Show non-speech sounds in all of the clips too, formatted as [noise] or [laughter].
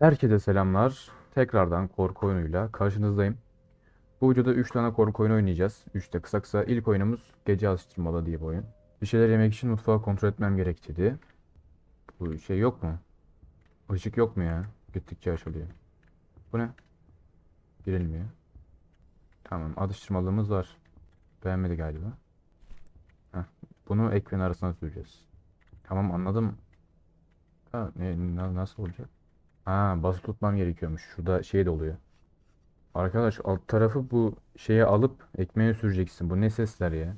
Herkese selamlar. Tekrardan korku oyunuyla karşınızdayım. Bu videoda 3 tane korku oyunu oynayacağız. 3 de kısa kısa. İlk oyunumuz Gece Alıştırmalı diye bir oyun. Bir şeyler yemek için mutfağı kontrol etmem gerektiği. Bu şey yok mu? Işık yok mu ya? Gittikçe açılıyor. Bu ne? Girilmiyor. Tamam atıştırmalığımız var. Beğenmedi galiba. Heh, bunu ekran arasına süreceğiz. Tamam anladım. Ha, ne, na- nasıl olacak? Ha, basılı tutmam gerekiyormuş. Şurada şey de oluyor. Arkadaş alt tarafı bu şeye alıp ekmeğe süreceksin. Bu ne sesler ya?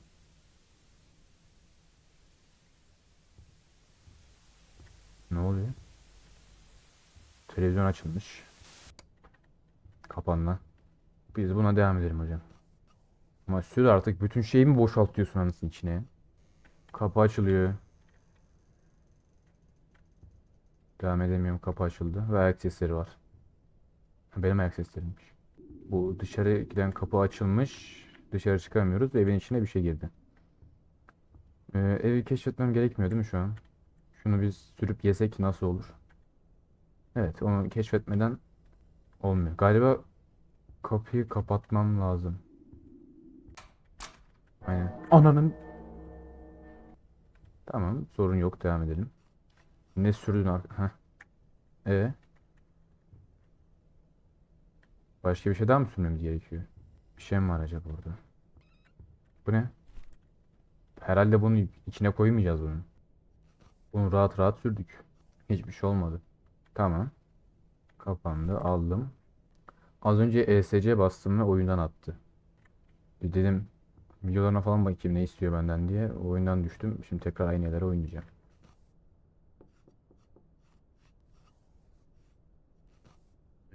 Ne oluyor? Televizyon açılmış. Kapanla. Biz buna devam edelim hocam. Ama sür artık bütün şeyi mi boşaltıyorsun anasının içine? Kapı açılıyor. Devam edemiyorum. Kapı açıldı ve ayak sesleri var. Benim ayak seslerimmiş. Bu dışarı giden kapı açılmış. Dışarı çıkamıyoruz. Evin içine bir şey girdi. Ee, evi keşfetmem gerekmiyor değil mi şu an? Şunu biz sürüp yesek nasıl olur? Evet, onu keşfetmeden olmuyor. Galiba kapıyı kapatmam lazım. Aynen. Ananın. Tamam, sorun yok. Devam edelim. Ne sürdün Heh. E Başka bir şey daha mı sürmemiz gerekiyor? Bir şey mi var acaba orada? Bu ne? Herhalde bunu içine koymayacağız bunu. Bunu rahat rahat sürdük. Hiçbir şey olmadı. Tamam. Kapandı. Aldım. Az önce ESC bastım ve oyundan attı. Bir dedim videolarına falan bakayım ne istiyor benden diye. Oyundan düştüm. Şimdi tekrar aynı yerlere oynayacağım.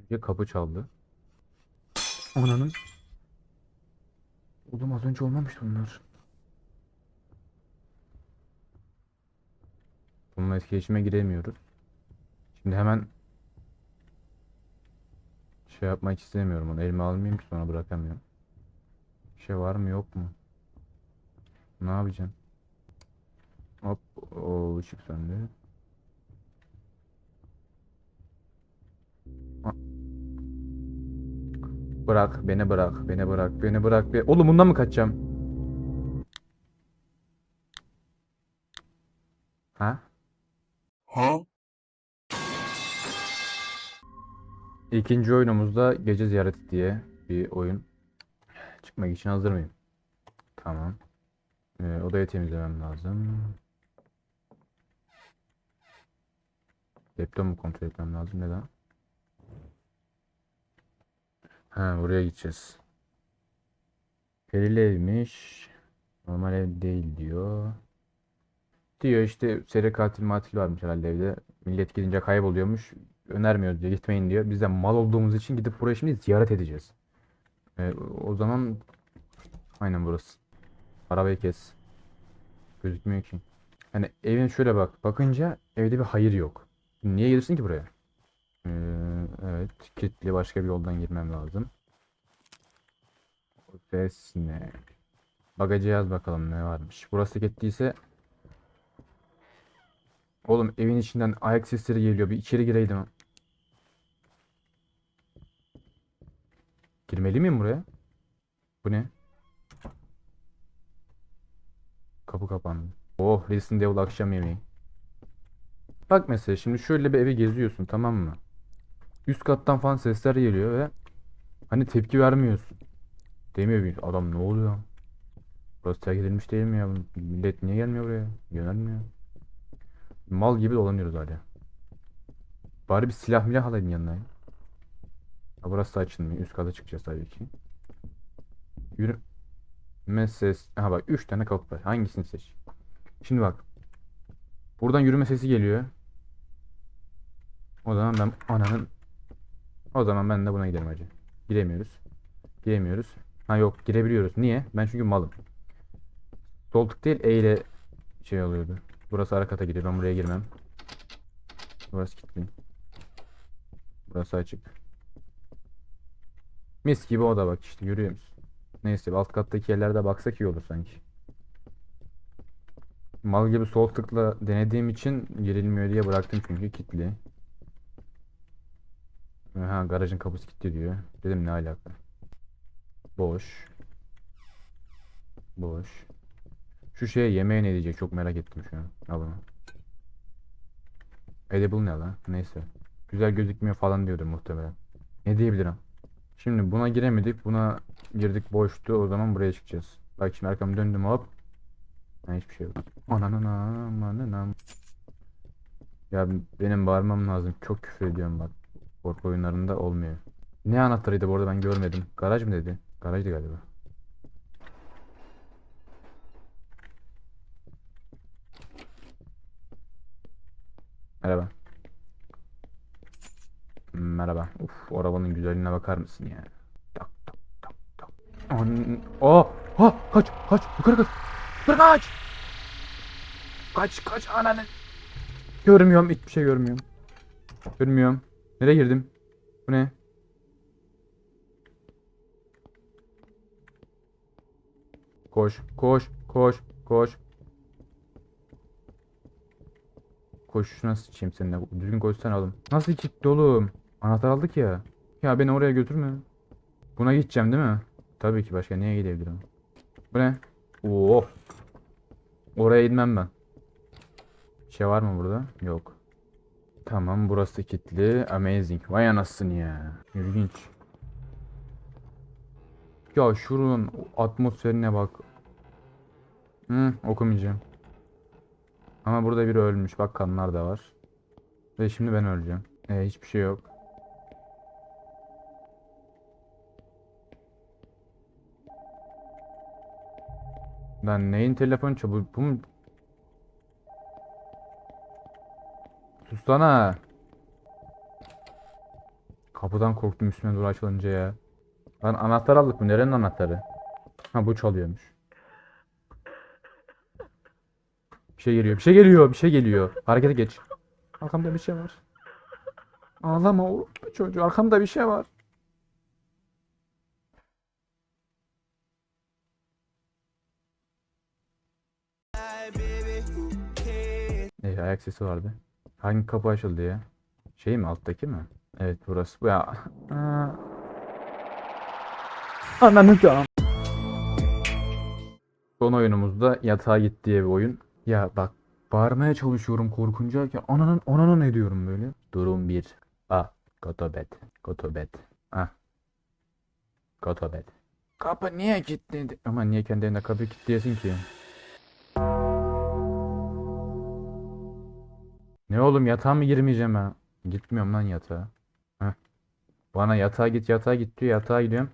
Önce kapı çaldı. Ananın. Oğlum az önce olmamıştı bunlar. Bununla etkileşime giremiyoruz. Şimdi hemen şey yapmak istemiyorum onu. Elime almayayım ki sonra bırakamıyorum. Bir şey var mı yok mu? Ne yapacağım? Hop o ışık söndü. Bırak beni bırak beni bırak beni bırak. Be Oğlum bundan mı kaçacağım? Ha? Huh? İkinci oyunumuzda Gece Ziyareti diye bir oyun. Çıkmak için hazır mıyım? Tamam. Ee, odayı temizlemem lazım. Laptopu kontrol etmem lazım. Neden? Ha buraya gideceğiz. Perili evmiş. Normal ev değil diyor. Diyor işte seri katil matil varmış herhalde evde. Millet gidince kayboluyormuş. Önermiyoruz diyor. Gitmeyin diyor. Biz de mal olduğumuz için gidip buraya şimdi ziyaret edeceğiz. Ee, o zaman aynen burası. Arabayı kes. Gözükmüyor ki. Hani evin şöyle bak. Bakınca evde bir hayır yok. Niye gelirsin ki buraya? Ee, evet. Kilitli başka bir yoldan girmem lazım. Ses ne? Bagajı yaz bakalım ne varmış. Burası gittiyse Oğlum evin içinden ayak sesleri geliyor. Bir içeri gireydim. Girmeli miyim buraya? Bu ne? Kapı kapandı. Oh Resident Evil akşam yemeği. Bak mesela şimdi şöyle bir evi geziyorsun tamam mı? Üst kattan falan sesler geliyor ve hani tepki vermiyorsun. Demiyor bir adam ne oluyor? Burası terk edilmiş değil mi ya? Millet niye gelmiyor buraya? Yönelmiyor. Mal gibi dolanıyoruz hala. Bari bir silah milah alayım yanına. ya. Ha, burası da açılmıyor. Üst kata çıkacağız tabii ki. Yürüme ses. Aha bak 3 tane kapı var. Hangisini seç? Şimdi bak. Buradan yürüme sesi geliyor. O zaman ben ananın o zaman ben de buna giderim hacı. Giremiyoruz. Giremiyoruz. Ha yok girebiliyoruz. Niye? Ben çünkü malım. Sol tık değil E ile şey oluyordu. Burası ara kata gidiyor. Ben buraya girmem. Burası kilitli. Burası açık. Mis gibi oda bak işte görüyor musun? Neyse alt kattaki yerlerde baksak iyi olur sanki. Mal gibi sol tıkla denediğim için girilmiyor diye bıraktım çünkü kilitli. Ha garajın kapısı kilitli diyor. Dedim ne alaka? Boş. Boş. Şu şeye yemeğe ne diyecek çok merak ettim şu an. Al bunu. Edible ne lan? Neyse. Güzel gözükmüyor falan diyordur muhtemelen. Ne diyebilirim? Şimdi buna giremedik. Buna girdik boştu. O zaman buraya çıkacağız. Bak şimdi arkamı döndüm hop. Ha, hiçbir şey yok. Ananana ananam. Ya benim bağırmam lazım. Çok küfür ediyorum bak. Korku oyunlarında olmuyor. Ne anahtarıydı bu arada ben görmedim. Garaj mı dedi? Garajdı galiba. Merhaba. Merhaba. Uf, arabanın güzelliğine bakar mısın ya? Tak tak tak tak. An oh, ha, kaç, kaç, yukarı kaç. Yukarı kaç. Kaç, kaç ananı. Görmüyorum, hiçbir şey görmüyorum. Görmüyorum. Nereye girdim? Bu ne? Koş, koş, koş, koş. Koşuşuna sıçayım seninle. Düzgün koşsana oğlum. Nasıl gitti oğlum? Anahtar aldık ya. Ya beni oraya götürme. Buna gideceğim değil mi? Tabii ki başka neye gidebilirim? Bu ne? Oo. Oraya inmem ben. Bir şey var mı burada? Yok. Tamam burası kilitli. Amazing. Vay anasını ya. İlginç. Ya şunun atmosferine bak. Hı, okumayacağım. Ama burada biri ölmüş. Bak kanlar da var. Ve şimdi ben öleceğim. E, hiçbir şey yok. Lan neyin telefon çabuk bu mu? Sussana. Kapıdan korktum üstüne doğru açılınca ya. Lan anahtar aldık mı? Nerenin anahtarı? Ha bu çalıyormuş. Bir şey geliyor, bir şey geliyor, bir şey geliyor. Harekete geç. Arkamda bir şey var. Ağlama oğlum çocuğu. Arkamda bir şey var. Evet ayak sesi vardı. Hangi kapı açıldı ya? Şey mi alttaki mi? Evet burası. Ya. Aa. Ananı da. Son oyunumuzda yatağa git diye bir oyun. Ya bak bağırmaya çalışıyorum korkunca ki ananın ananın ne diyorum böyle. Durum 1. Go to bed. Go to bed. Ah. Go to bed. Kapı niye kilitli? Ama niye kendi evine kapı kilitliyorsun ki? Oğlum yatağa mı girmeyeceğim ben? Gitmiyorum lan yatağa. Heh. Bana yatağa git yatağa git diyor yatağa gidiyorum.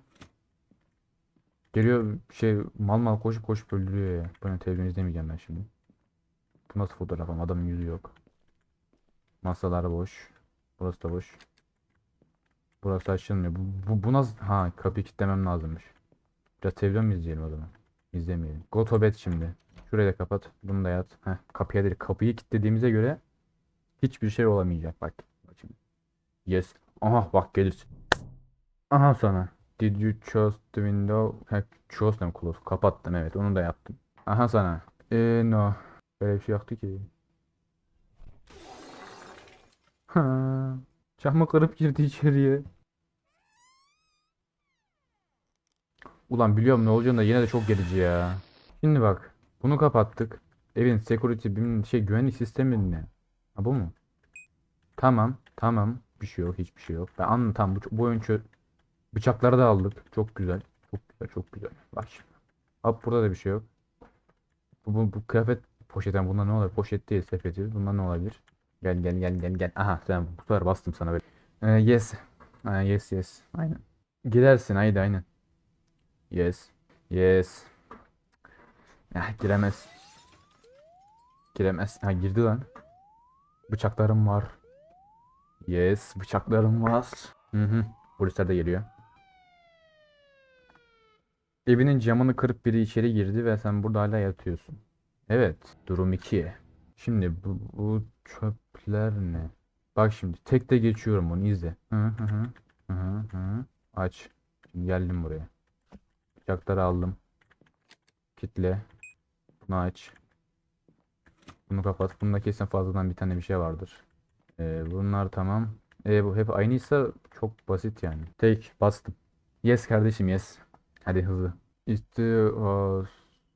Geliyor şey mal mal koşup koşup öldürüyor ya. Bu ne televizyon izlemeyeceğim ben şimdi. Bu nasıl fotoğraf ama adamın yüzü yok. Masalar boş. Burası da boş. Burası açılmıyor. Bu, bu, bu nasıl? Ha kapıyı kilitlemem lazımmış. Biraz televizyon mu izleyelim o zaman? İzlemeyelim. Go to bed şimdi. Şurayı da kapat. Bunu da yat. Heh, kapıya değil. Kapıyı kilitlediğimize göre hiçbir şey olamayacak bak. Şimdi. Yes. Aha bak gelirsin. Aha sana. Did you choose the window? Ha, chose them close. Kapattım evet onu da yaptım. Aha sana. Eee no. Böyle bir şey yoktu ki. Ha. Camı kırıp girdi içeriye. Ulan biliyorum ne olacağını da yine de çok gerici ya. Şimdi bak. Bunu kapattık. Evin security bilmem şey güvenlik sistemi ne? Ha bu mu? Tamam. Tamam. Bir şey yok. Hiçbir şey yok. Ben anladım. Tamam. Bu, bu oyun Bıçakları da aldık. Çok güzel. Çok güzel. Çok güzel. Bak şimdi. Hop burada da bir şey yok. Bu, bu, bu kıyafet poşetten bunda ne olabilir? Poşet değil sepeti. Bunda ne olabilir? Gel gel gel gel gel. Aha sen bu sefer bastım sana böyle. Ee, yes. Ha, yes yes. Aynen. Gidersin haydi aynen. Yes. Yes. Ah, giremez. Giremez. Ha girdi lan. Bıçaklarım var. Yes, bıçaklarım var. Hı hı. Polisler de geliyor. Evinin camını kırıp biri içeri girdi ve sen burada hala yatıyorsun. Evet, durum 2. Şimdi bu, bu çöpler ne? Bak şimdi tek de geçiyorum bunu izle. Hı hı. Hı hı hı. Aç. Şimdi geldim buraya. Bıçakları aldım. Kitle. Bunu aç. Bunu kapat. Bunda kesin fazladan bir tane bir şey vardır. Ee, bunlar tamam. E bu hep aynıysa çok basit yani. Take bastım. Yes kardeşim yes. Hadi hızlı. İstiyor.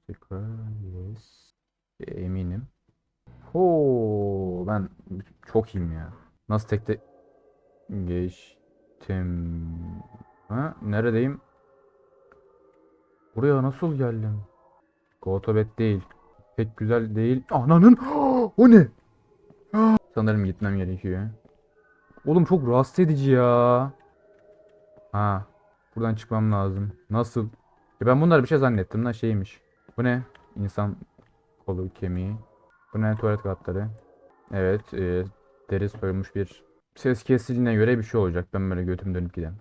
Yes. E, Eminim. Oo ben çok iyiyim ya. Nasıl tekte geçtim? Ha neredeyim? Buraya nasıl geldim? Gotobet değil. Pek güzel değil. Ananın [gasps] o ne? Sanırım gitmem gerekiyor. Oğlum çok rahatsız edici ya. Ha. Buradan çıkmam lazım. Nasıl? Ya ben bunları bir şey zannettim lan şeymiş. Bu ne? İnsan kolu kemiği. Bu ne? Tuvalet kağıtları. Evet. E, deri soyulmuş bir ses kesicine göre bir şey olacak. Ben böyle götüm dönüp gidem.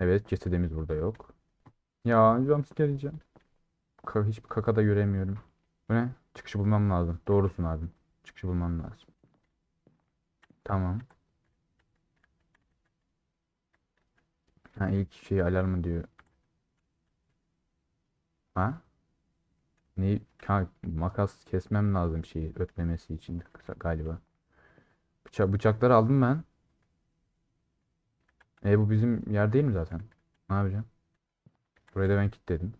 Evet. Cesedimiz burada yok. Ya jumpscare yiyeceğim. Hiçbir kaka da göremiyorum. Bu ne? Çıkışı bulmam lazım. Doğrusun abi. Çıkışı bulmam lazım. Tamam. Ha ilk şey alarmı diyor. Ha? Ne? Ha, makas kesmem lazım şeyi ötmemesi için galiba. Bıça bıçakları aldım ben. E bu bizim yer değil mi zaten? Ne yapacağım? Burayı da ben kilitledim.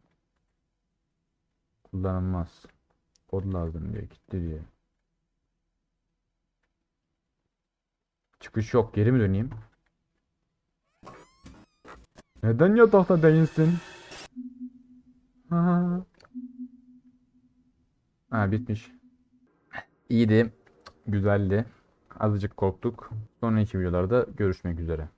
Kullanılmaz. Kod lazım diyor. Kilitli diyor. Çıkış yok. Geri mi döneyim? Neden yatakta değilsin? [laughs] Ha. Bitmiş. İyiydi. Güzeldi. Azıcık korktuk. Sonraki videolarda görüşmek üzere.